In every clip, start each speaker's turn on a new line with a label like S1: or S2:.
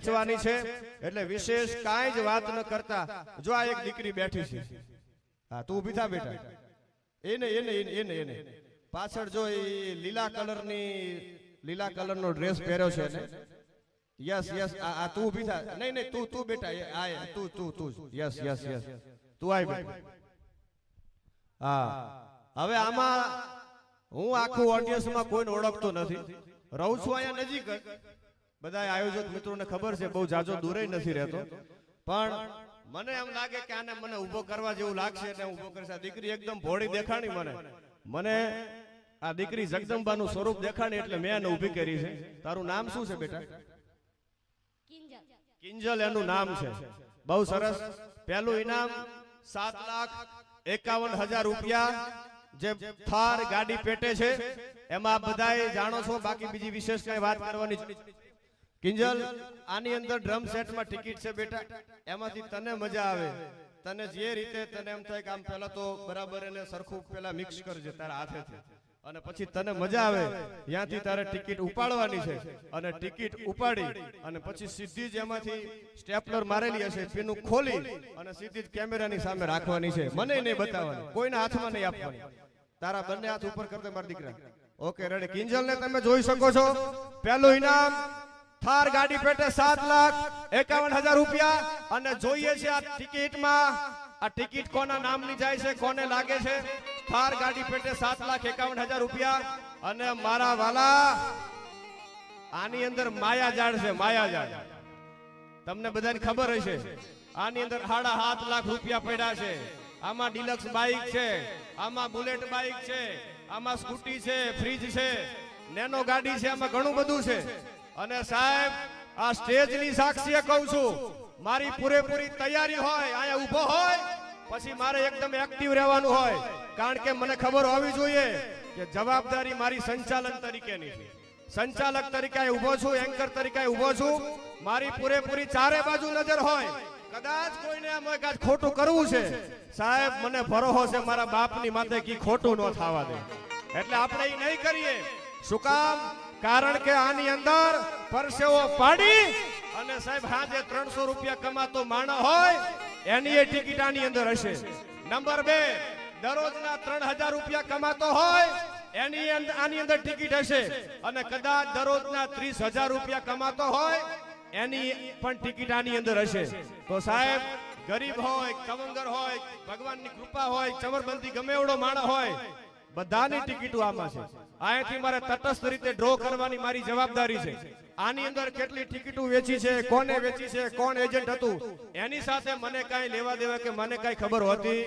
S1: ખેંચવાની છે. એટલે વિશેષ કાંઈ જ વાત ન કરતા. જો આ એક દીકરી બેઠી છે. હા, તું ઊભી થા બેટા. એને એને એને એને પાછળ જો એ લીલા કલરની, લીલા કલરનો ડ્રેસ પહેર્યો છે ને યસ યસ, આ તું ઊભી થા. નહીં નહીં, તું તું બેટા આ તું તું તું. Yes yes yes. તું આય બેટા. હા. હવે આમાં હું આખું ઓડિયન્સમાં કોઈને ઓળખતો નથી. રહું છું અહીંયા નજીક. બધા આયોજક મિત્રોને ખબર છે બહુ જાજો દૂરે નથી રહેતો. પણ મને એમ લાગે કે આને મને ઊભો કરવા જેવું લાગશે એટલે હું ઊભો કરીશ. આ દીકરી એકદમ ભોળી દેખાણી મને. મને આ દીકરી જગદંબાનું સ્વરૂપ દેખાણી એટલે મેં એને ઊભી કરી છે. તારું નામ શું છે બેટા?
S2: કિંજલ.
S1: એનું નામ છે. બહુ સરસ. પહેલું ઇનામ સાત લાખ એકાવન હજાર રૂપિયા જે થાર ગાડી પેટે છે. એમાં બધાએ જાણો છો બાકી બીજી વિશેષ કઈ વાત કરવાની? કિંજલ, આની અંદર ડ્રમ સેટમાં ટિકિટ છે બેટા. એમાંથી તને મજા આવે. તને જે રીતે તને એમ થાય કે આમ પહેલા તો બરાબર એને સરખું પેલા મિક્સ કરજે તારા હાથેથી. અને પછી તને મજા આવે. ત્યાંથી તારે ટિકિટ ઉપાડવાની છે. અને ટિકિટ ઉપાડી અને પછી સીધી જ એમાંથી સ્ટેપલર મારેલી હશે પીનું ખોલી અને સીધી જ કેમેરાની સામે રાખવાની છે. મને નહીં બતાવવાની. કોઈના હાથમાં નહીં આપવાની. તારા બંને હાથ ઉપર કરતો મારા દીકરા. ઓકે રેડી કિંજલ ને તમે જોઈ શકો છો. પહેલું ઇનામ થાર ગાડી પેટે સાત લાખ, એકાવન હજાર રૂપિયા. અને જોઈએ છે આ ટિકિટમાં, આ ટિકિટ કોના નામની જાય છે, કોને લાગે છે? થાર ગાડી પેટે સાત લાખ, એકાવન હજાર રૂપિયા. અને મારા વાલા, આની અંદર માયાજાળ છે, માયાજાળ. તમને બધાને ખબર હશે, આની અંદર સાડા સાત લાખ રૂપિયા પડ્યા છે. આમાં ડિલક્સ બાઇક છે, આમાં બુલેટ બાઇક છે, આમાં સ્કૂટી છે, ફ્રીજ છે, નેનો ગાડી છે, આમાં ઘણું બધું છે. અને સાહેબ, આ સ્ટેજની સાક્ષીએ કહું છું, મારી પૂરેપૂરી તૈયારી હોય, અહીંયા ઊભો હોય, પછી મારે એકદમ એક્ટિવ રહેવાનું હોય. કારણ કે મને ખબર હોવી જોઈએ કે જવાબદારી મારી સંચાલન તરીકેની છે. સંચાલક તરીકે ઊભો છું એન્કર તરીકે ઊભો છું. મારી પૂરેપૂરી ચારે બાજુ નજર હોય. કદાચ કોઈને આમ હોય ખોટું કરવું છે. સાહેબ, મને ભરોસો છે, મારા બાપની માથે કી ખોટું ન થવા દે. એટલે આપણે એ નહીં કરીએ. શું કામ? કારણ કે આની અંદર પરસેવો પાડી અને સાહેબ હા જે ત્રણસો રૂપિયા કમાતો માણસ હોય, એની એ ટિકિટ આની અંદર હશે. નંબર બે, દરરોજના ત્રણ હજાર રૂપિયા કમાતો હોય, એની આની અંદર ટિકિટ હશે. અને કદાચ દરરોજના ત્રીસ હજાર રૂપિયા કમાતો હોય, એની પણ ટિકિટ આની અંદર હશે. તો સાહેબ, ગરીબ હોય કવંગર હોય, ભગવાનની કૃપા હોય ચમરબંધી ગમે એવડો માણસ હોય, બધાની ટિકિટો આમાં છે. અહીંયાથી મારે તટસ્થ રીતે ડ્રો કરવાની મારી જવાબદારી છે. આની અંદર કેટલી ટિકિટો વેચી છે, કોને વેચી છે, કોણ એજન્ટ હતું, એની સાથે મને કાંઈ લેવા દેવા કે મને કાંઈ ખબર હોતી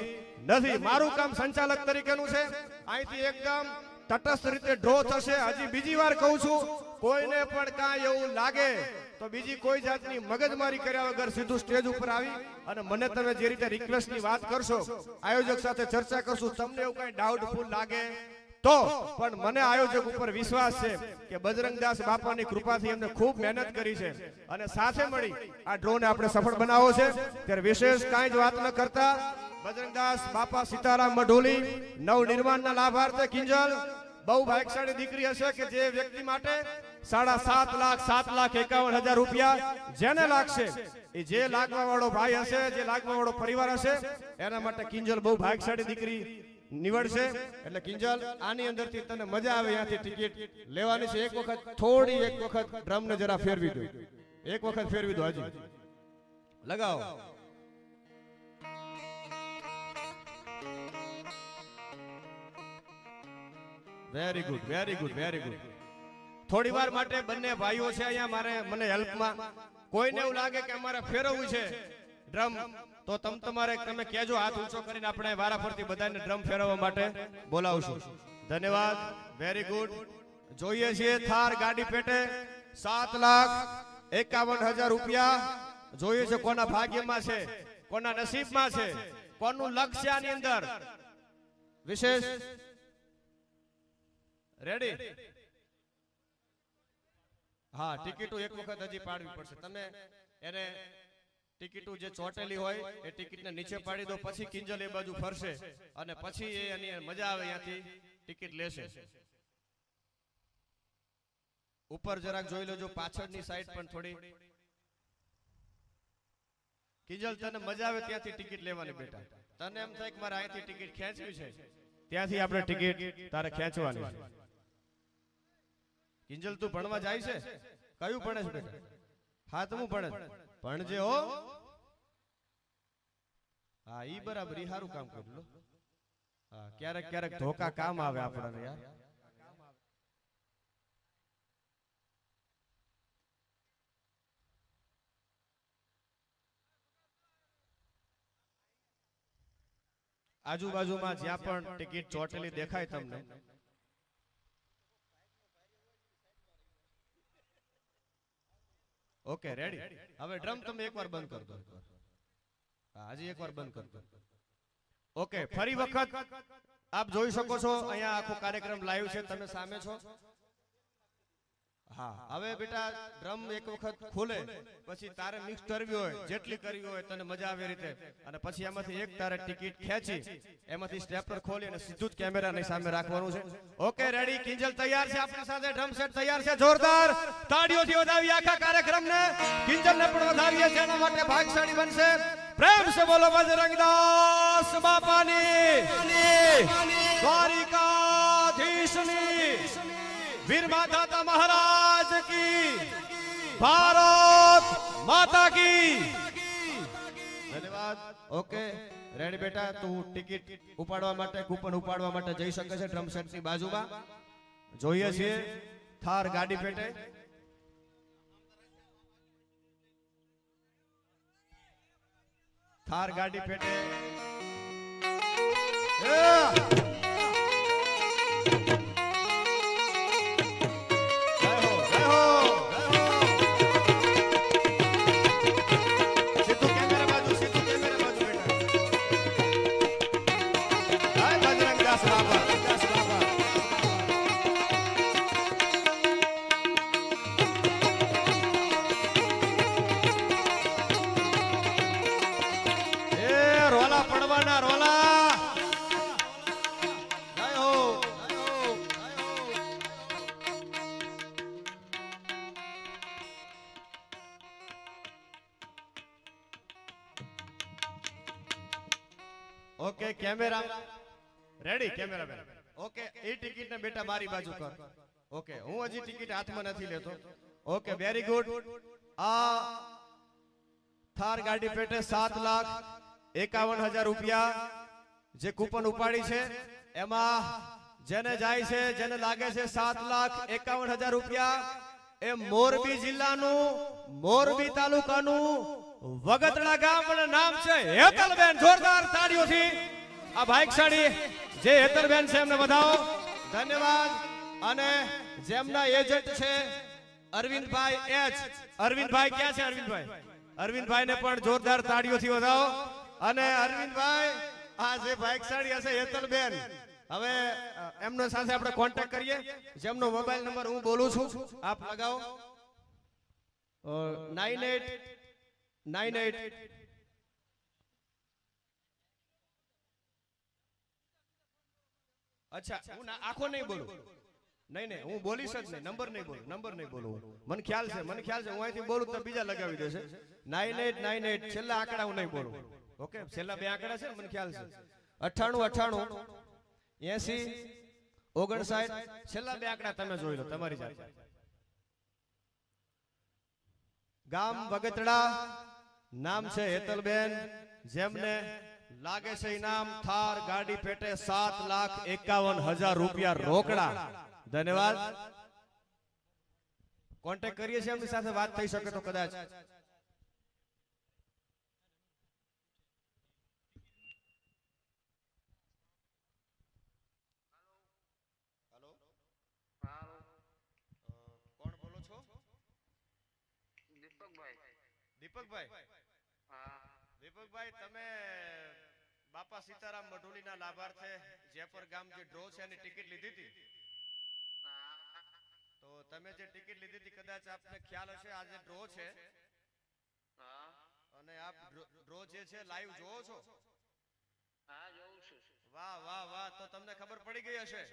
S1: નથી. મારું કામ સંચાલક તરીકેનું છે. અહીંથી એકદમ તટસ્થ રીતે ડ્રો થશે. હજી બીજી વાર કહું છું, કોઈને પણ કાંઈ એવું લાગે તો બીજી કોઈ જાતની મગજમારી કર્યા વગર સીધું સ્ટેજ ઉપર આવી અને મને તમે જે રીતે રિક્વેસ્ટની વાત કરશો, આયોજક સાથે ચર્ચા કરશું, તમને એવું કાંઈ ડાઉટફુલ લાગે તો, પણ મને આયોજક ઉપર વિશ્વાસ છે કે બજરંગદાસ બાપાની કૃપાથી એમને ખૂબ મહેનત કરી છે. અને સાથે મળી આ ડ્રોને આપણે સફળ બનાવો છે. ત્યારે વિશેષ કાંઈ જ વાત ન કરતા બજરંગદાસ બાપા સીતારામ મઢોલી નવ નિર્માણના લાભાર્થે કિંજલ, બહુ ભાગ્યશાળી દીકરી હશે કે જે વ્યક્તિ માટે સાડા સાત લાખ સાત લાખ એકાવન હજાર રૂપિયા જેને લાગશે, એ જે લાગવા વાળો ભાઈ હશે, જે લાગવા વાળો પરિવાર હશે, એના માટે કિંજલ બહુ ભાગશાળી દીકરી નીવડશે. એટલે કિંજલ, આની અંદરથી તને મજા આવે, ત્યાંથી ટિકિટ લેવાની છે. એક વખત થોડી, એક વખત ડ્રમને જરા ફેરવી દો. એક વખત ફેરવી દો, હાજી. લગાવો. Very good very good very good થોડી વાર માટે બંને ભાઈઓ છે અહીંયા મારે, મને હેલ્પમાં કોઈને એવું લાગે કે અમારે ફેરવવું છે? ડ્રમ. તો તમ તમારે તમે કહેજો, હાથ ઊંચો કરીને આપણે વારાફરતી બધાને ડ્રમ ફેરવવા માટે બોલાવશું. ધન્યવાદ વેરી ગુડ જોઈએ છીએ થાર ગાડી પેટે સાત લાખ એકાવન હજાર રૂપિયા. જોઈએ છે કોના ભાગ્યમાં છે, કોના નસીબમાં છે, કોનું લક્ષ્ય આની અંદર. વિશેષ. રેડી હા, ટિકિટો એક વખત હજી પાડવી પડશે. તમે એને ટિકિટો જે ચોટેલી હોય એ ટિકિટને નીચે પાડી દો પછી કિંજલ એ બાજુ ફરશે. અને પછી એ એની મજા આવે ત્યાંથી ટિકિટ લેશે. ઉપર જરાક જોઈ લેજો પાછળની સાઈડ પણ થોડી. કિંજલ તને મજા આવે ત્યાંથી ટિકિટ લેવાની બેટા? તને એમ થાય કે મારે અહીંથી ટિકિટ ખેંચવી છે? ત્યાંથી આપણે ટિકિટ તારે ખેંચવાની. છે કિંજલ તું ભણવા જાય છે? કયું ભણે છે બેટા? હાથમું ભણે ભણજે હો. હા ઈ બરાબર ઈ સારું કામ કર્યું લો. હા ક્યારેક ક્યારેક ધોકા કામ આવે આપણને યાર. આજુબાજુમાં જ્યાં પણ ટિકિટ ચોટેલી દેખાય તમને. Okay ready. હવે ડ્રમ તમે એકવાર બંધ કરી દો. હજી એકવાર બંધ કરજો ઓકે ફરી વખત આપ જોઈ શકો છો અહીંયા આખો કાર્યક્રમ લાઈવ છે તમે સામે છો. હા હવે બેટા ડ્રમ એક વખત ખોલે પછી તારે મિક્સ કરવી હોય જેટલી કરવી હોય તને મજા આવે રીતે. અને પછી એમાંથી એક તારે ટિકિટ ખેંચી એમાંથી સ્ટેપર ખોલી અને સીધું જ કેમેરાની સામે રાખવાનું છે. ઓકે રેડી કિંજલ તૈયાર છે આપણી સાથે ડ્રમ સેટ તૈયાર છે જોરદાર. તાળીઓથી વધાવી આખા કાર્યક્રમને. કિંજલને પણ વધાવીએ છીએ એના માટે ભાગશાળી બનશે. પ્રેમ સે બોલો બજરંગદાસ બાપાની. દ્વારિકાધીશની. વીર માતા મહારાજ કી. ભારત માતા કી. ધન્યવાદ. ઓકે, રેડી બેટા, તું ટિકિટ ઉપાડવા માટે, કૂપન ઉપાડવા માટે જઈ શકે છે ડ્રમ સેટની બાજુમાં. જોઈએ છીએ. થાર ગાડી પેટે. થાર ગાડી પેટે. મારી બાજુ કર. ઓકે હું હજી ટિકિટ હાથમાં નથી લેતો. ઓકે વેરી ગુડ આ થાર ગાડી પેટે સાત લાખ એકાવન હજાર રૂપિયા જે કૂપન ઉપાડી છે એમાં જેને જાય છે જેને લાગે છે સાત લાખ એકાવન હજાર રૂપિયા એ મોરબી જિલ્લાનું મોરબી તાલુકાનું વગતડા ગામ નામ છે હેતલબેન જોરદાર તાળીઓથી. આ ભાઈકશાળી જે હેતલબેન છે એમને વધાવો. ધન્યવાદ. અને જેમના એજન્ટ છે, અરવિંદભાઈ એચ. અરવિંદભાઈ ક્યાં છે, અરવિંદભાઈ? અરવિંદભાઈ ને પણ જોરદાર તાળીઓથી વધાવો. અને અરવિંદભાઈ, આ જે ભાઈકશાળી હશે, હેતલબેન. હવે એમનો સાથે આપણે કોન્ટેક્ટ કરીએ. જેમનો મોબાઈલ નંબર હું બોલું છું, આપ લગાવો. નાઇન એટ નાઇન એટ અચ્છા હું આખો નહીં બોલું. નહીં નહીં હું બોલીશ જ નહીં નંબર નહીં બોલું નંબર નહીં બોલું. મને ખ્યાલ છે મને ખ્યાલ છે હું અહીંથી બોલું તો બીજા લગાવી દેશે. નાઇન એટ નાઇન એટ છેલ્લા આંકડા હું નહીં બોલું. ઓકે છેલ્લા બે આંકડા છે મને ખ્યાલ છે. અઠ્ઠાણું અઠ્ઠાણું એસી ઓગણસાઠ છેલ્લા બે આંકડા તમે જોઈ લો તમારી જાતે. ગામ વગતડા નામ છે હેતલબેન જેમને લાગે છે ઇનામ થાર ગાડી પેટે સાત લાખ એકાવન હજાર રૂપિયા રોકડા. ધન્યવાદ. કોન્ટેક્ટ કરીએ છીએ એમની સાથે વાત થઈ શકે તો કદાચ. હેલો. કોણ બોલો છો?
S3: દીપકભાઈ.
S1: દીપકભાઈ. દીપકભાઈ તમે બાપા સીતારામ મઢુલીના લાભાર્થે જયપુર ગામ જે ડ્રો છે એની ટિકિટ લીધી હતી. તો તમે જે ટિકિટ લીધી હતી કદાચ આપને ખ્યાલ હશે આજે ડ્રો છે અને આપ ડ્રો જે છે લાઈવ જોવો છો?
S3: હા જોઉં છું.
S1: વાહ વાહ વાહ તો તમને ખબર પડી ગઈ હશે.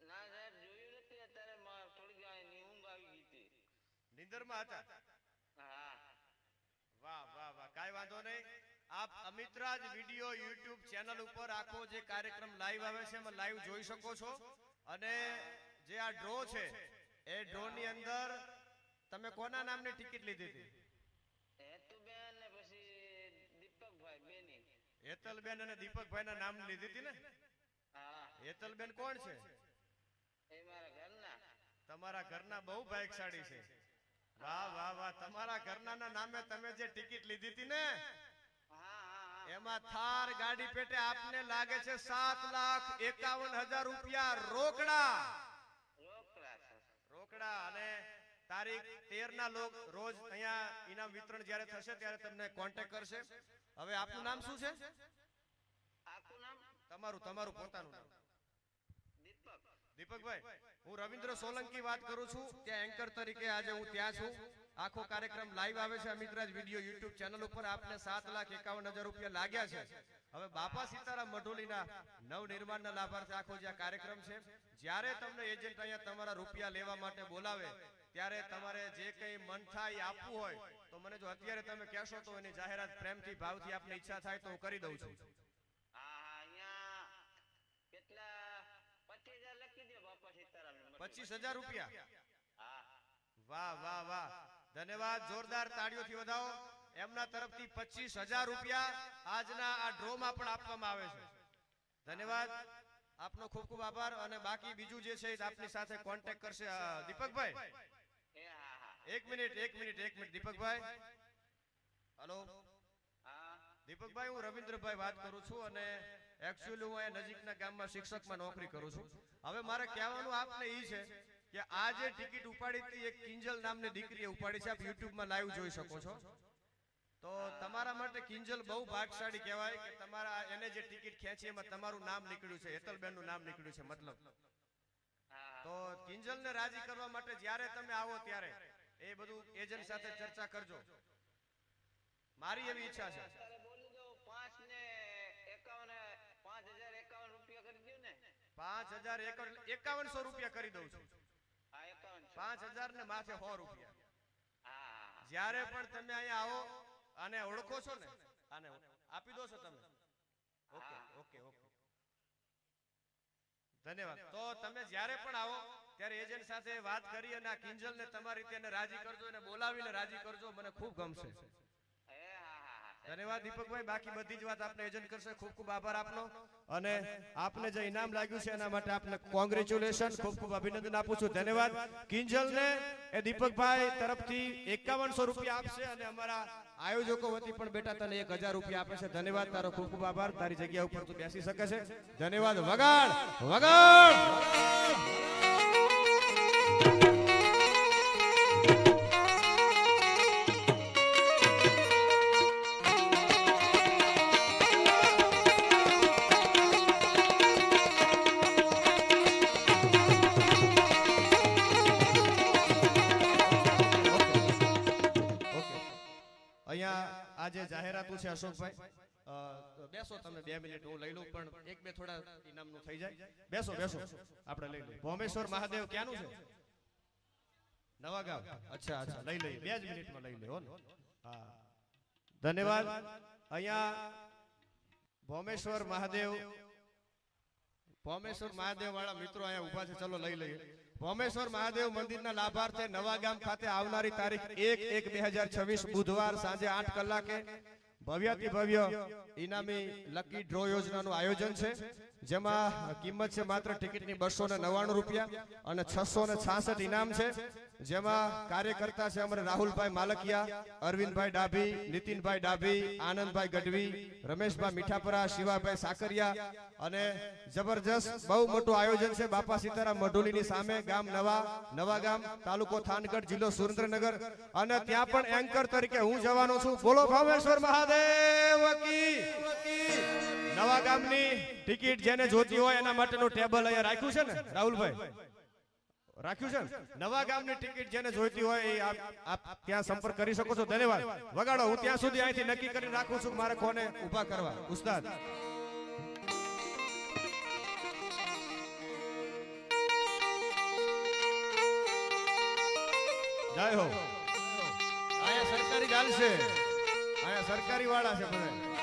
S3: ના સાહેબ જોયું નથી અત્યારે માં થોડી ઊંઘ આવી ગઈ હતી.
S1: નિંદરમાં હતા?
S3: હા.
S1: વાહ વાહ વાહ કાંઈ આપ અમિતરાજ વિડિયો યુટ્યુબ ચેનલ ઉપર આખો જે કાર્યક્રમ લાઈવ આવે છે એમાં લાઈવ જોઈ શકો છો. અને જે આ ડ્રો છે એ ડ્રો ની અંદર તમે કોના નામની ટિકિટ લીધી હતી?
S3: હેતુબેન ને પછી દીપકભાઈ બેની.
S1: હેતલબેન અને દીપકભાઈના નામ લીધી હતી ને?
S3: હા.
S1: હેતલબેન કોણ છે?
S3: એ મારા ઘરના.
S1: તમારા ઘરના બહુ ભાગશાળી છે. વાહ વાહ વાહ. તમારા ઘરના નામે તમે જે ટિકિટ લીધી હતી ને? એમાં થાર ગાડી પેટે આપને લાગે છે સાત લાખ એકાવન હજાર રૂપિયા રોકડા.
S3: રોકડા
S1: અને તારીખ તેર ના રોજ અહીંયા ઇનામ વિતરણ જયારે થશે ત્યારે તમને કોન્ટેક્ટ કરશે. હવે આપનું નામ શું છે? તમારું તમારું, પોતાનું નામ. દીપકભાઈ, હું રવિન્દ્ર સોલંકી વાત કરું છું. ત્યાં એન્કર તરીકે આજે હું ત્યાં છું. આખો કાર્યક્રમ લાઈવ આવે છે અમિતરાજ વીડિયો યુટ્યુબ ચેનલ ઉપર આપને સાત લાખ એકાવન હજાર રૂપિયા લાગ્યા છે. હવે બાપા સીતારામ મઢોલીના નવ નિર્માણના લાભાર્થે આખો જે કાર્યક્રમ છે જ્યારે તમને એજન્ટ અહીંયા તમારા રૂપિયા લેવા માટે બોલાવે ત્યારે તમારે જે કંઈ મન થાય આપવું હોય તો મને જો અત્યારે તમે કહેશો તો એની જાહેરાત પ્રેમથી ભાવથી આપની ઈચ્છા થાય તો હું કરી દઉં છું.
S3: પચીસ હજાર
S1: રૂપિયા? વાહ વાહ વાહ. ધન્યવાદ, જોરદાર તાળીઓથી વધાવો. એમના તરફથી પચીસ હજાર રૂપિયા આજના આ ડ્રોમાં પણ આપવામાં આવે છે. ધન્યવાદ. આપનો ખૂબ ખૂબ આભાર અને બાકી બીજું જે છે આપની સાથે કોન્ટેક્ટ કરશે દીપકભાઈ. એક મિનિટ એક મિનિટ એક મિનિટ, દીપકભાઈ. હલો. દીપકભાઈ, હું રવિન્દ્રભાઈ વાત કરું છું અને એકચ્યુઅલી હું અહીંયા નજીકના ગામમાં શિક્ષકમાં નોકરી કરું છું. હવે મારે કહેવાનું આપને એ છે કે આ જે ટિકિટ ઉપાડી હતી એક કિંજલ નામની દીકરીએ ઉપાડી છે. આપ યુટ્યુબમાં લાઈવ જોઈ શકો છો. તો તમારા માટે કિંજલ બહુ ભાગશાળી કહેવાય કે તમારા એને જે ટિકિટ ખેંચી એમાં તમારું નામ નીકળ્યું છે. હેતલબેનનું નામ નીકળ્યું છે મતલબ. તો કિંજલને રાજી કરવા માટે જ્યારે તમે આવો ત્યારે એ બધું એજન્ટ સાથે ચર્ચા કરજો. મારી એવી ઈચ્છા છે.
S3: પાંચ ને એકાવન પાંચ હજાર એકાવન રૂપિયા કરી દો ને.
S1: પાંચ હજાર એકાવનસો રૂપિયા કરી દઉં છે. પાંચ હજાર ને માથે સો રૂપિયા. જ્યારે પણ તમે અહીંયા આવો અને ઓળખો છો ને આને આપી દો છો તમે. Okay okay okay. ધન્યવાદ. તો તમે જ્યારે પણ આવો ત્યારે એજન્ટ સાથે વાત કરી અને આ કિંજલને તમારી રીતે રાજી કરજો અને બોલાવીને રાજી કરજો. મને ખૂબ ગમશે. ધન્યવાદ દીપકભાઈ. બાકી બધી જ વાત આપને એજન્ટ કરશે. ખૂબ ખૂબ આભાર આપનો. અને આપને જે ઇનામ લાગ્યું છે એના માટે આપને કોંગ્રેચ્યુલેશન ખૂબ ખૂબ અભિનંદન આપું છું. ધન્યવાદ. કિંજલને એ દીપકભાઈ તરફથી એકાવનસો રૂપિયા આપશે અને અમારા આયોજકો વતી પણ બેટા તને એક હજાર રૂપિયા આપે છે. ધન્યવાદ તારો ખૂબ ખૂબ આભાર. તારી જગ્યા ઉપર તું બેસી શકે છે. ધન્યવાદ વગાડ વગાડ! અશોકભાઈ બેસો તમે બે મિનિટ, હું લઈ લઉં, પણ એક બે થોડા ઇનામનું થઈ જાય. બેસો બેસો. આપણે લઈ લઈએ. ભોમેશ્વર મહાદેવ ક્યાંનું છે? નવા ગામ અચ્છા અચ્છા. લઈ લઈએ. બે જ મિનિટમાં લઈ હા ધન્યવાદ. અહીંયા ભોમેશ્વર મહાદેવ ભોમેશ્વર મહાદેવ વાળા મિત્રો અહીંયા ઊભા છે. ચલો લઈ લઈએ. ભોમેશ્વર મહાદેવ મંદિરના લાભાર્થે નવા ગામ ખાતે આવનારી તારીખ એક એક બે બુધવાર સાંજે આઠ કલાકે ભવ્યાતિ ભવ્ય ઇનામી લકી ડ્રો યોજનાનું આયોજન છે, જેમાં કિંમત છે માત્ર ટિકિટની બસો ને નવ્વાણું રૂપિયા અને છસો ને છાસઠ ઇનામ છે. જેમાં કાર્યકર્તા છે અમારે રાહુલભાઈ માલકિયા, અરવિંદભાઈ ડાભી, નીતિનભાઈ ડાભી, આનંદભાઈ ગઢવી, રમેશભાઈ મીઠાપરા, શિવાભાઈ સાકરિયા અને જબરજસ્ત બહુ મોટું આયોજન છે બાપા સીતારામ મઢોલીની સામે, ગામ નવા નવા ગામ, તાલુકો થાનગઢ, જિલ્લો સુરેન્દ્રનગર. અને ત્યાં પણ એન્કર તરીકે હું જવાનો છું. બોલો ભાવેશ્વર મહાદેવ નવા ગામની ટિકિટ જેને જોતી હોય એના માટેનું ટેબલ અહીંયા રાખ્યું છે ને, રાહુલભાઈ? રાખ્યું છે? નવા ગામની ટિકિટ જેને જોઈતી હોય આપ ત્યાં સંપર્ક કરી શકો છો. ધન્યવાદ. વગાડો હું ત્યાં સુધી અહીંથી નક્કી કરી રાખું છું મારે કોને ઊભા કરવા. ઉસ્તાદ. જય હો. અહીંયા સરકારી ગાલ છે. અહીંયા સરકારી વાળા છે બધા.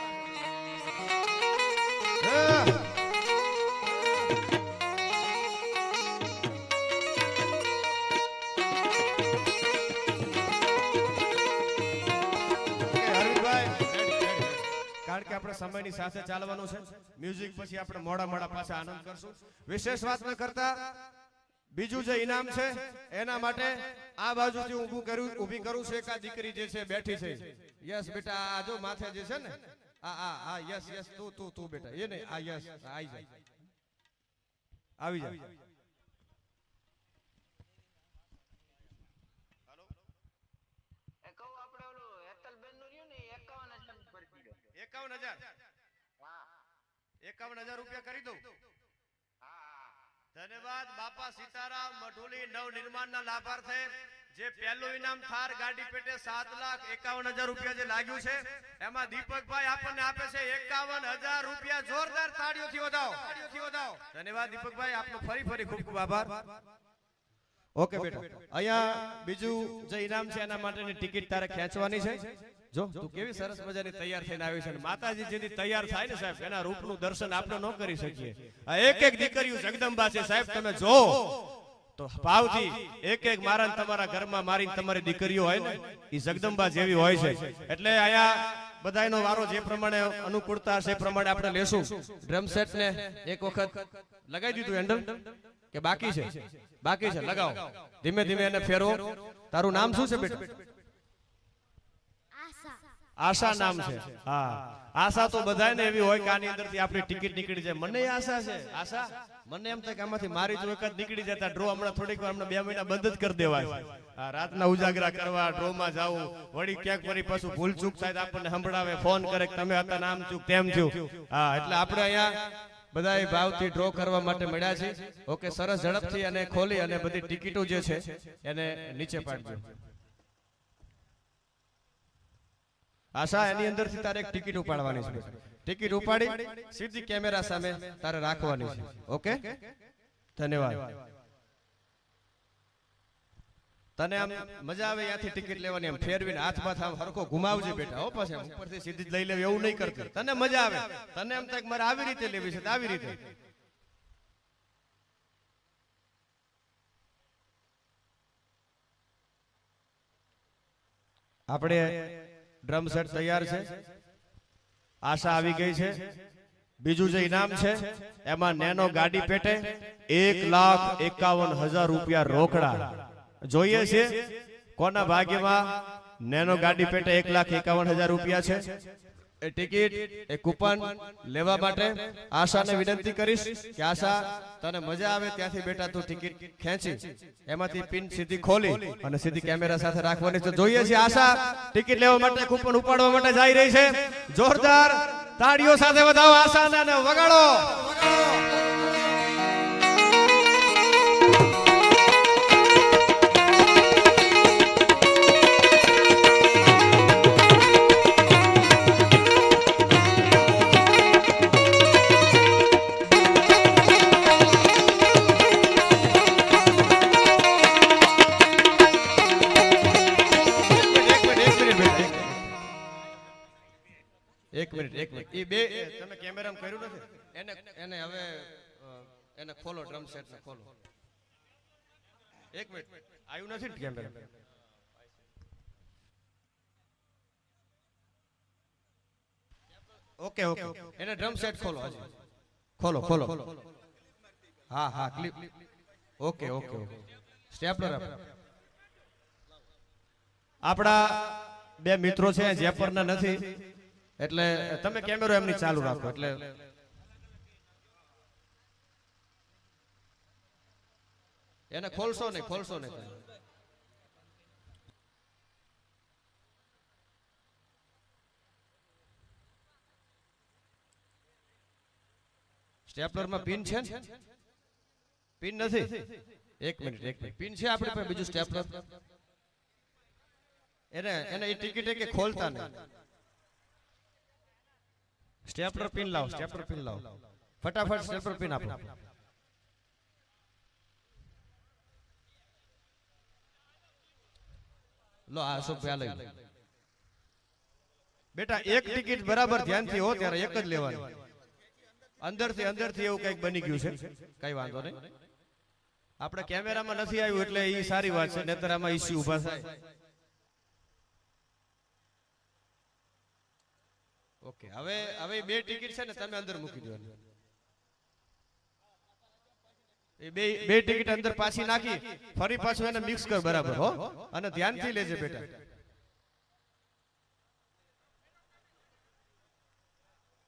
S1: આપણે સમયની સાથે ચાલવાનું છે. મ્યુઝિક પછી આપણે મોડા મોડા પાછા આનંદ કરશું. વિશેષ વાત ન કરતા, બીજું જે ઇનામ છે, એના માટે આ બાજુથી ઊભું કર્યું, ઊભી કરું છું. એક આ દીકરી જે છે, બેઠી છે. યસ બેટા, આ જો માથે જે છે ને, આ આ આ, યસ યસ, તું તું તું બેટા, એ નહીં, આ યસ આવી જાય આવી જાય
S3: એ કહું આપણે ઓલું હેતલબેનનું રહ્યું ને એ એકાવન હજારનું ભરી દીધો
S1: એકાવન હજાર. એકાવન હજાર રૂપિયા કરી દઉં. ધન્યવાદ, બાપા સીતારામ, મઢુલી નવ નિર્માણના લાભાર્થે, જે પહેલું ઇનામ થાર ગાડી પેટે સાત લાખ એકાવન હજાર રૂપિયા જે લાગ્યું છે, એમાં દીપકભાઈ આપણને આપે છે એકાવન હજાર રૂપિયા. જોરદાર તાળીઓથી વધાવો. ધન્યવાદ, દીપકભાઈ, આપનો ફરી ફરી ખૂબ ખૂબ આભાર. ઓકે બેટા, અહીંયા બીજું જે ઇનામ છે એના માટેની ટિકિટ તારે ખેંચવાની છે. જો તું કેવી સરસ મજાની તૈયાર થઈને આવી છે માતાજી જેથી તૈયાર થાય ને સાહેબ એના રૂપનું દર્શન આપણે ન કરી શકીએ. આ એક એક દીકરીઓ જગદંબા છે સાહેબ તમે જો. તો ભાવથી એક એક મારા તમારા ઘરમાં મારી તમારી દીકરીઓ હોય ને એ જગદંબા જેવી હોય છે. એટલે અહીંયા બધાનો વારો જે પ્રમાણે અનુકૂળતા હશે એ પ્રમાણે આપણે લેશું. ડ્રમ સેટ ને એક વખત લગાવી દીધું હેન્ડલ કે બાકી છે? બાકી છે લગાવો. ધીમે ધીમે એને ફેરવો. તારું નામ શું છે બેટા?
S2: આશા
S1: નામ છે. હા. આશા તો બધાને એવી હોય કે આની અંદરથી આપણી ટિકિટ નીકળી જાય. મને આશા છે. આશા? મને એમ થાય કે આમાંથી મારી જ વખત નીકળી જતા ડ્રો હમણાં થોડીક વાર હમણાં બે મહિના બંધ જ કરી દેવાય. રાતના ઉજાગરા કરવા ડ્રો માં જાવું વળી ક્યાંક વળી પાછું ભૂલ ચૂક થાય આપણને સંભળાવે ફોન કરે તમે હતા નામ ચૂક તેમ થયું હા એટલે આપણે અહીંયા બધાય ભાવથી ડ્રો કરવા માટે મળ્યા છે ઓકે સરસ ઝડપથી અને ખોલી અને બધી ટિકિટો જે છે એને નીચે પાડજો. આશા, એની અંદરથી તારે એક ટિકિટ ઉપાડવાની છે. ટિકિટ ઉપાડી, સીધી કેમેરા સામે તારે રાખવાની છે. ઓકે? ધન્યવાદ. તને આમ મજા આવે ત્યાંથી ટિકિટ લેવાની આમ ફેરવીને હાથમાં આમ હરખો ઘુમાવજે બેટા. હો, પછી ઉપરથી સીધી લઈ લેવી, એવું નહીં કરતી. તને મજા આવે. તને એમ થાય મારે આવી રીતે લેવી છે આવી રીતે. આપણે ડ્રમ સેટ તૈયાર છે. આશા આવી ગઈ છે. બીજું જે ઇનામ છે એમાં નેનો ગાડી પેટે એક લાખ એકાવન હજાર રૂપિયા રોકડા. જોઈએ છે કોના ભાગ્યમાં નેનો ગાડી પેટે એક લાખ એકાવન હજાર રૂપિયા છે. એ ટિકિટ, એ કૂપન લેવા માટે આશાને વિનંતી કરીશ કે આશા તને મજા આવે, ત્યાંથી બેટા તું ટિકિટ ખેંચી, એમાંથી પિન સીધી ખોલી અને સીધી કેમેરા સાથે રાખવાની તો જોઈએ છે આશા ટિકિટ લેવા માટે, કૂપન ઉપાડવા માટે જઈ રહી છે. જોરદાર તાળીઓ સાથે વધાવો, આશાને અને વગાડો. ખોલો ડ્રમ સેટ ને ખોલો. એક મિનિટ. આવ્યું નથી ને કેમેરા ઓકે ઓકે એને ડ્રમ સેટ ખોલો હજી. ખોલો ખોલો હા હા clip okay okay okay. Stapler આપણા બે મિત્રો છે જેપરના નથી. એટલે તમે કેમેરો એમની ચાલુ રાખો. એટલે એને ખોલશો નહીં ખોલશો તમે. સ્ટેપલરમાં પિન છે ને? પિન નથી? એક મિનિટ એક મિનિટ. પિન છે આપણે પાસે બીજું સ્ટેપલર. એને એને એ ટિકિટ કે ખોલતા નહીં. સ્ટેપલર પિન લાવો સ્ટેપલર પિન લાવો. ફટાફટ સ્ટેપલર પિન આપો. લો આ શું પ્યા લઈ બેટા એક ટિકિટ બરાબર ધ્યાનથી હો ત્યારે એક જ લેવાની. અંદરથી અંદરથી એવું કંઈક બની ગયું છે. કઈ વાંધો નહીં. આપણે કેમેરામાં નથી આવ્યું એટલે એ સારી વાત છે નહીતર આમાં ઇસ્યુ ઊભા થાય. ઓકે હવે હવે બે ટિકિટ છે ને તમે અંદર મૂકી દો બે ટિકિટ અંદર પાછી નાખી, ફરી પાછું એને મિક્સ કર, બરાબર, હો? અને ધ્યાનથી લેજે બેટા.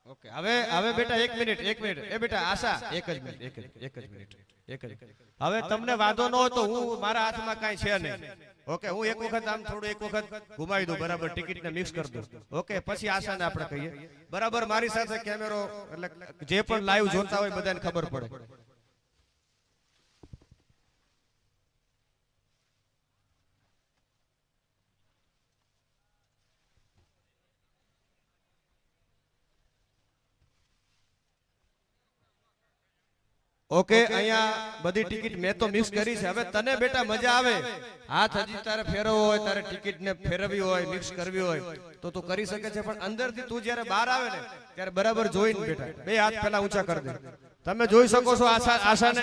S1: ઓકે, હવે હવે બેટા એક મિનિટ એક મિનિટ. એ બેટા, આશા. એક જ મિનિટ, એક એક જ મિનિટ, એક જ હવે તમને વાંધો ન તો હું મારા હાથમાં કાંઈ છે નહીં. ઓકે, હું એક વખત આમ થોડું એક વખત ઘુમાવી દઉં, બરાબર, ટિકિટને મિક્સ કરી દઉં. ઓકે, પછી આશાને આપણે કહીએ. બરાબર, મારી સાથે કેમેરો, એટલે જે પણ લાઈવ જોતા હોય બધાને ખબર પડે. ઓકે અહીંયા બધી ટિકિટ મેં તો મિક્સ કરી છે. હવે તને બેટા મજા આવે. હાથ હજી તારે ફેરવવો હોય તારે ટિકિટ ને ફેરવવી હોય મિક્સ કરવી હોય તો તું કરી શકે છે. પણ અંદરથી તું જ્યારે બહાર આવે ને ત્યારે બરાબર જોઈને બેટા બે હાથ પેલા ઊંચા કરી દે. તમે જોઈ શકો છો આશા આશાને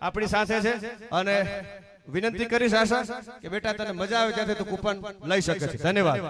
S1: આપણી સાથે છે. અને વિનંતી કરીશ આશા કે બેટા તને મજા આવે ત્યાંથી તું કૂપન લઈ શકે છે. ધન્યવાદ.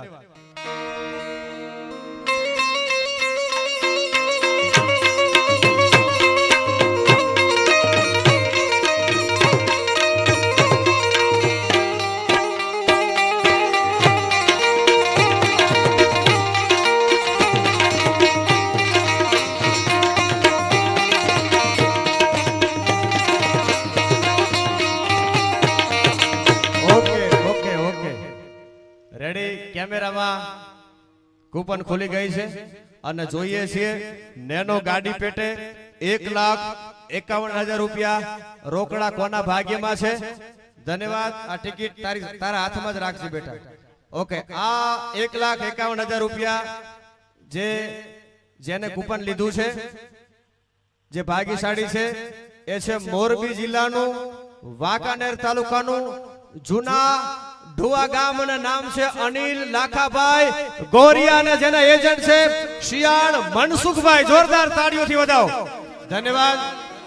S1: કેમેરામાં કૂપન ખુલી ગઈ છે અને જોઈએ છીએ નેનો ગાડી પેટે એક લાખ એકાવન હજાર રૂપિયા રોકડા કોના ભાગ્યમાં છે? ધન્યવાદ. આ ટિકિટ તારી તારા હાથમાં જ રાખજે બેટા. ઓકે. આ એક લાખ એકાવન હજાર રૂપિયા જે જેને કૂપન લીધું છે જે ભાગ્યશાળી છે એ છે મોરબી જિલ્લાનું વાંકાનેર તાલુકાનું જૂના ઢુવા ગામ નામ છે અનિલ લાખાભાઈ. ગોરિયા અને જેના એજન્ટ છે, શિયાળ મનસુખભાઈ, જોરદાર તાળીઓથી વધાવો. ધન્યવાદ,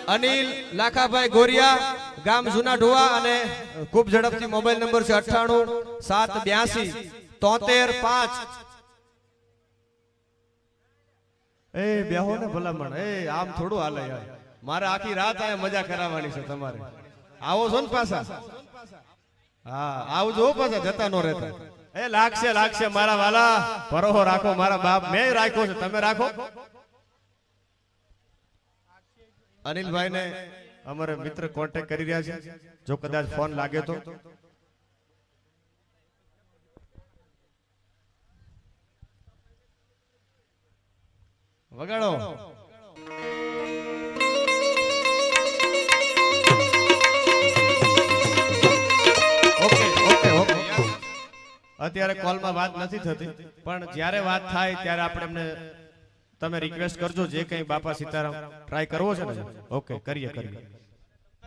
S1: અનિલ લાખાભાઈ ગોરિયા. ગામ જૂના ઢોવા અને ખૂબ ઝડપથી મોબાઈલ નંબર છે અઠ્ઠાણું, સાત, બ્યાસી, તોતેર, પાંચ. એ, બેહો ને ભલામણ. એ, આમ થોડું હાલે મારે આખી રાત અહીંયા મજા કરાવવાની છે તમારે. આવો છો ને પાછા. હા આવજો પાછા જતા નો રહેતા. એ લાગશે લાગશે મારા વાલા. પરોહો રાખો મારા બાપ મેં રાખ્યો છે તમે રાખો. અનિલભાઈ ને અમારે મિત્ર કોન્ટેક્ટ કરી રહ્યા છે. જો કદાચ ફોન લાગે તો. વગાડો. અત્યારે કોલમાં વાત નથી થતી, પણ જ્યારે વાત થાય ત્યારે આપણે એમને તમે રિક્વેસ્ટ કરજો જે કંઈ બાપા સીતારામ ટ્રાય કરવો છે ને ઓકે કરીએ કરીએ.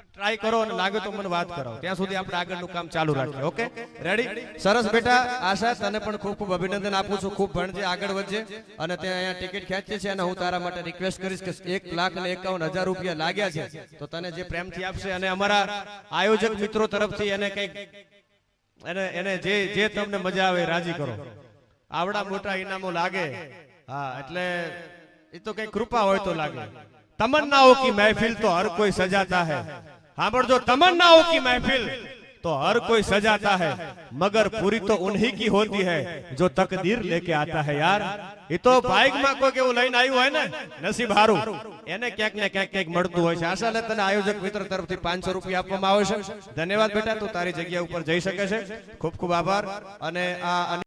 S1: ટ્રાય કરો અને લાગે તો મને વાત કરાવો. ત્યાં સુધી આપણે આગળનું કામ ચાલુ રાખીએ ઓકે રેડી સરસ બેટા, આશા, તને પણ ખૂબ ખૂબ અભિનંદન આપું છું. ખૂબ ભણજે, આગળ વધજે અને ત્યાં અહીંયા ટિકિટ ખેંચી છે અને હું તારા માટે રિક્વેસ્ટ કરીશ કે એક લાખ ને એકાવન હજાર રૂપિયા લાગ્યા છે. તો તને જે પ્રેમથી આપશે અને અમારા આયોજક મિત્રો તરફથી એને કંઈક અને એને જે જે તમને મજા આવે રાજી કરો. આવડા મોટા ઇનામો લાગે. હા એટલે એ તો કઈ કૃપા હોય તો લાગે. તમન્નાઓ કી મહેફિલ તો હર કોઈ સજાતા હે. સાંભળજો તમન્નાઓ કી મહેફિલ. तो हर कोई सजाता है मगर पूरी तो उन्हीं की होती है जो तकदीर लेके आता है यार એ તો બાઇકમાં કોઈ કેવું લઈને આવ્યું હોય ને નસીબ હારું એને ક્યાંક ને ક્યાંક ક્યાંક મળતું હોય છે આશા ને તને આયોજક મિત્ર તરફથી પાંચસો રૂપિયા આપવામાં આવે છે ધન્યવાદ બેટા તું તારી જગ્યા ઉપર જઈ શકે છે ખૂબ ખૂબ આભાર અને આ